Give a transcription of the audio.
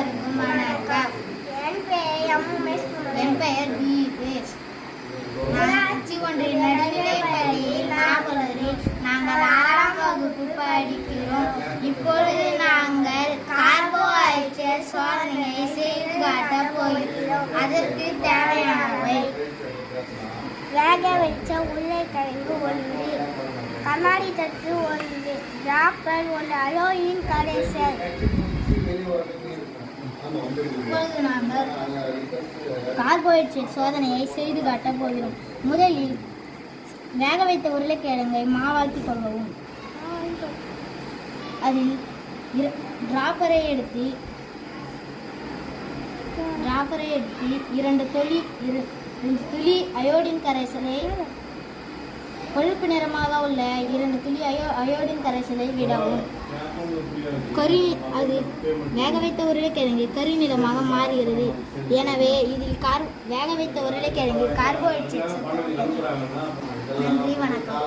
அனைவருக்கும் வணக்கம். என் பெயர் என் பெயர் பி பேஸ் நான் அச்சி ஒன்றின் நடுநிலைப் பள்ளியில் நாகலூரில் நாங்கள் ஆறாம் வகுப்பு படிக்கிறோம். இப்பொழுது நாங்கள் கார்போஹைட்ரேட் சோதனையை செய்து காட்டப் போகிறோம். அதற்கு தேவையானவை. வேக வச்ச உருளைக்கிழங்கு ஒன்று கண்ணாடி தட்டு ஒன்று டிராப்பர் ஒன்று அலோயின் கரைசல். இப்பொழுது நாங்கள் கார்போஹைட்ரேட் சோதனையை செய்து காட்டப் போகிறோம். முதலில் வேக வைத்த உருளைக்கிழங்கை மாவாக்கி கொள்ளவும் அதில் டிராப்பரை எடுத்து டிராப்பரை எடுத்து இரண்டு துளி இரு- துளி அயோடின் கரைசலை கொழுப்பு நிறமாக உள்ள இரண்டு துளி அயோ அயோடின் கரைசலை விடவும். கரி அது வேக வைத்த உருளைக்கிழங்கு கரி நிறமாக மாறுகிறது. எனவே இதில் கார் வேக வைத்த உருளைக்கிழங்கு கார்போஹைட்ரேட் நன்றி வணக்கம்.